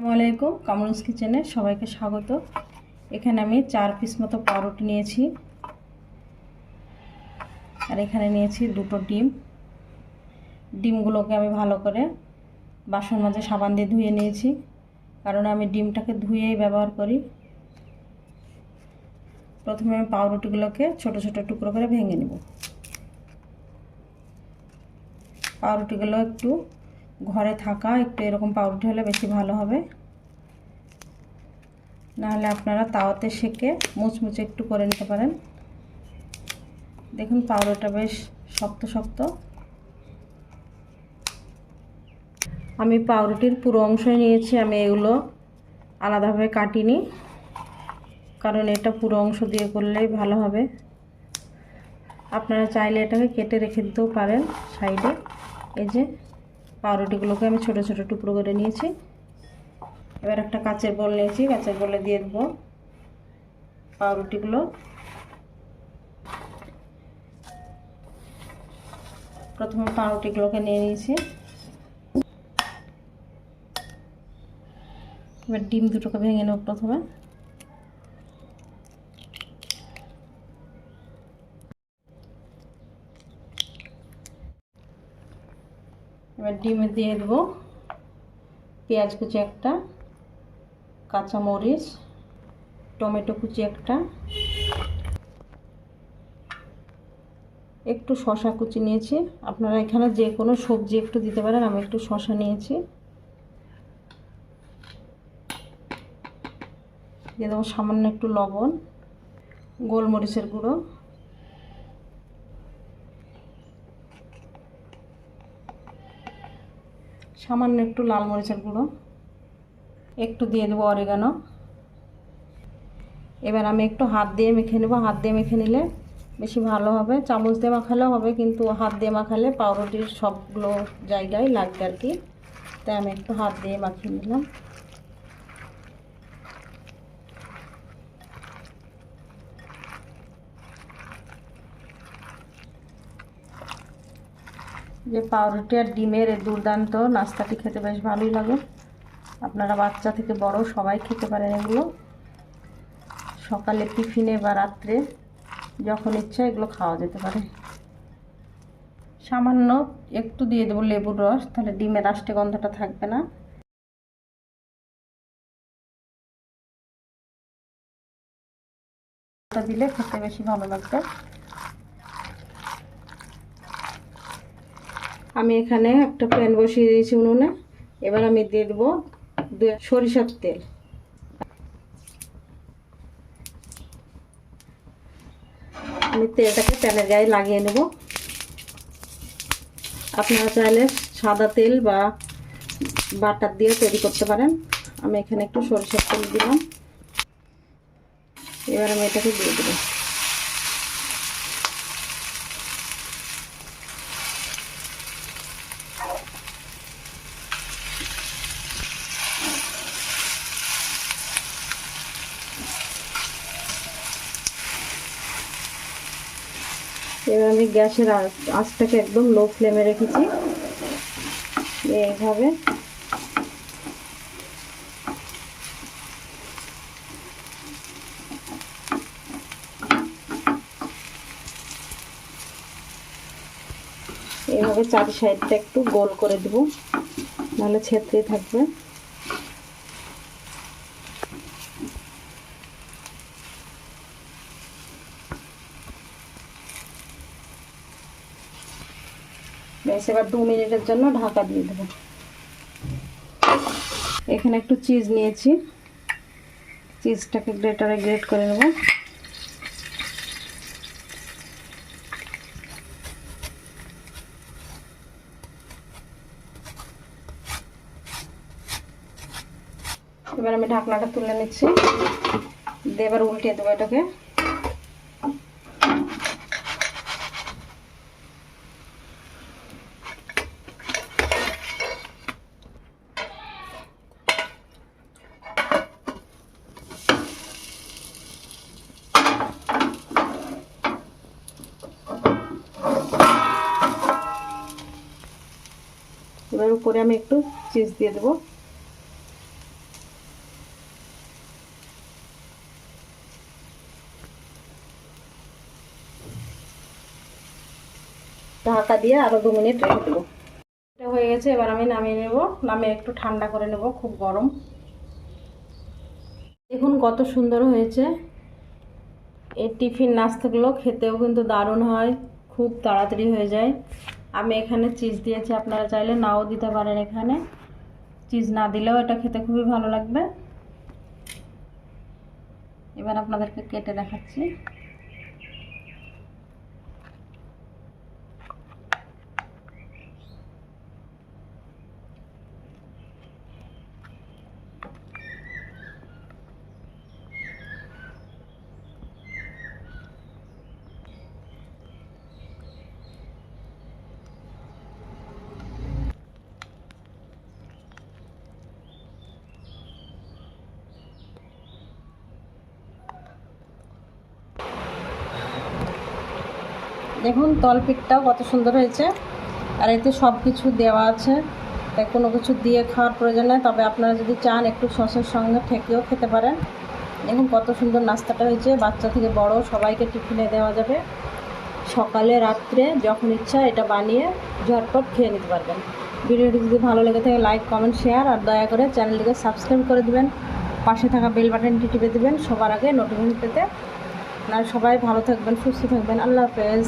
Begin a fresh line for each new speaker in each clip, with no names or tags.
আসসালামু আলাইকুম কামরুস কিচেনে সবাইকে স্বাগত। এখানে আমি চার পিস মতো পাউরুটি নিয়েছি। আর এখানে নিয়েছি দুটো ডিম। ডিমগুলোকে আমি ভালো করে বাসন মাঝে সাবান দিয়ে ধুয়ে নিয়েছি। কারণ আমি ডিমটাকে ধুয়েই ব্যবহার করি। প্রথমে আমি পাউরুটিগুলোকে ছোট ছোট টুকরো করে ভেঙে নেব। পাউরুটিগুলো একটু ঘরে থাকা, একটু এরকম পাউরুটি হলে বেশি ভালো হবে। নাহলে আপনারা তাওয়াতে সেকে মুচমুচে একটু করে নিতে পারেন। দেখুন পাউরুটা বেশ শক্ত শক্ত। আমি পাউরুটির পুরো অংশই নিয়েছি, আমি এগুলো আলাদাভাবে কাটিনি। কারণ এটা পুরো অংশ দিয়ে করলেই ভালো হবে। আপনারা চাইলে এটাকে কেটে রেখে দিতেও পারেন সাইডে। এই যে পাউরুটিগুলোকে আমি ছোট ছোট টুকরো করে নিয়েছি। এবার একটা কাঁচের বল নিয়েছি, কাঁচের বলে দিয়ে দেবো পাউরুটিগুলো। প্রথমে পাউরুটিগুলোকে নিয়ে নিয়েছি। এবার ডিম দুটোকে ভেঙে নেব প্রথমে। এবার ডিমে দিয়ে দেবো পেঁয়াজ কুচি একটা কাঁচা মরিচ টমেটো কুচি একটা, একটু শশা কুচি নিয়েছি। আপনারা এখানে যে কোনো সবজি একটু দিতে পারেন, আমি একটু শশা নিয়েছি। দিয়ে দেবো সামান্য একটু লবণ, গোলমরিচের গুঁড়ো। সামান্য একটু লাল মরিচের গুঁড়ো। একটু দিয়ে দেবো অরেগানো এবার আমি একটু হাত দিয়ে মেখে নেব। হাত দিয়ে মেখে নিলে বেশি ভালো হবে। চামচ দিয়ে মাখালেও হবে, কিন্তু হাত দিয়ে মাখালে পাউরুটির সবগুলো জায়গায় লাগবে আর কি। তাই আমি একটু হাত দিয়ে মাখিয়ে নিলাম। যে পাউরুটি আর ডিমের দুর্দান্ত নাস্তাটি খেতে বেশ ভালোই লাগে। আপনারা বাচ্চা থেকে বড় সবাই খেতে পারেন এগুলো। সকালে টিফিনে বা রাত্রে যখন ইচ্ছা এগুলো খাওয়া যেতে পারে। সামান্য একটু দিয়ে দেবো লেবুর রস, তাহলে ডিমের আষ্টে গন্ধটা থাকবে না। দিলে খেতে বেশি ভালো লাগবে। আমি এখানে একটা প্যান বসিয়ে দিয়েছি উনুনে। এবার আমি দিয়ে দেবো সরিষার তেল। আমি তেলটাকে প্যানের গায়ে লাগিয়ে নেব। আপনারা চাইলে সাদা তেল বা বাটার দিয়ে তৈরি করতে পারেন। আমি এখানে একটু সরিষার তেল দিলাম। এবার আমি এটাকে দিয়ে দেবো। এবার আমি গ্যাসের আঁচটাকে একদম লো ফ্লেমে রেখেছি। এইভাবে। এইভাবে চারি সাইডটা একটু গোল করে দেবো, নাহলে ছেত্রে থাকবে। এবার দু মিনিটের জন্য ঢাকা দিয়ে দেবো। এখানে একটু চিজ নিয়েছি। চিজটাকে গ্রেটারে গ্রেট করে নেব। এবার আমি ঢাকনাটা তুলে নিচ্ছি। দিয়ে এবার উল্টে দেবো এটাকে। উপরে আমি একটু চিজ দিয়ে দেবো। ঢাকা দিয়ে আরও দু মিনিট রেখে দেবো। এটা হয়ে গেছে, এবার আমি নামিয়ে নেব। নামিয়ে একটু ঠান্ডা করে নেব, খুব গরম। দেখুন কত সুন্দর হয়েছে। এই টিফিন নাস্তাগুলো খেতেও কিন্তু দারুণ হয়, খুব তাড়াতাড়ি হয়ে যায়। আমি এখানে চিজ দিয়েছি, আপনারা চাইলে নাও দিতে পারেন এখানে। চিজ না দিলেও এটা খেতে খুবই ভালো লাগবে। এবার আপনাদেরকে কেটে দেখাচ্ছি। দেখুন, তলপিঠটাও কত সুন্দর হয়েছে। আর এতে সব কিছু দেওয়া আছে। তাই কোনো কিছু দিয়ে খাওয়ার প্রয়োজন নেই। তবে আপনারা যদি চান, একটু সসের সঙ্গে ঠেকেও খেতে পারেন। দেখুন, কত সুন্দর নাস্তাটা হয়েছে। বাচ্চা থেকে বড়, সবাইকে টিফিনে দেওয়া যাবে। সকালে, রাত্রে, যখন ইচ্ছা, এটা বানিয়ে ঝটপট খেয়ে নিতে পারবেন। ভিডিওটি যদি ভালো লেগে থাকে, লাইক, কমেন্ট, শেয়ার, আর দয়া করে চ্যানেলটিকে সাবস্ক্রাইব করে দেবেন। পাশে থাকা বেল বাটনটি টিপে দিবেন। সবার আগে নোটিফিকেশন পেতে। আপনারা সবাই ভালো থাকবেন, সুস্থ থাকবেন। আল্লাহ হাফেজ।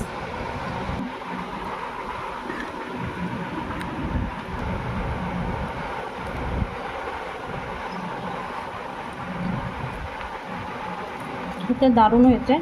খেতে দারুণ হয়েছে।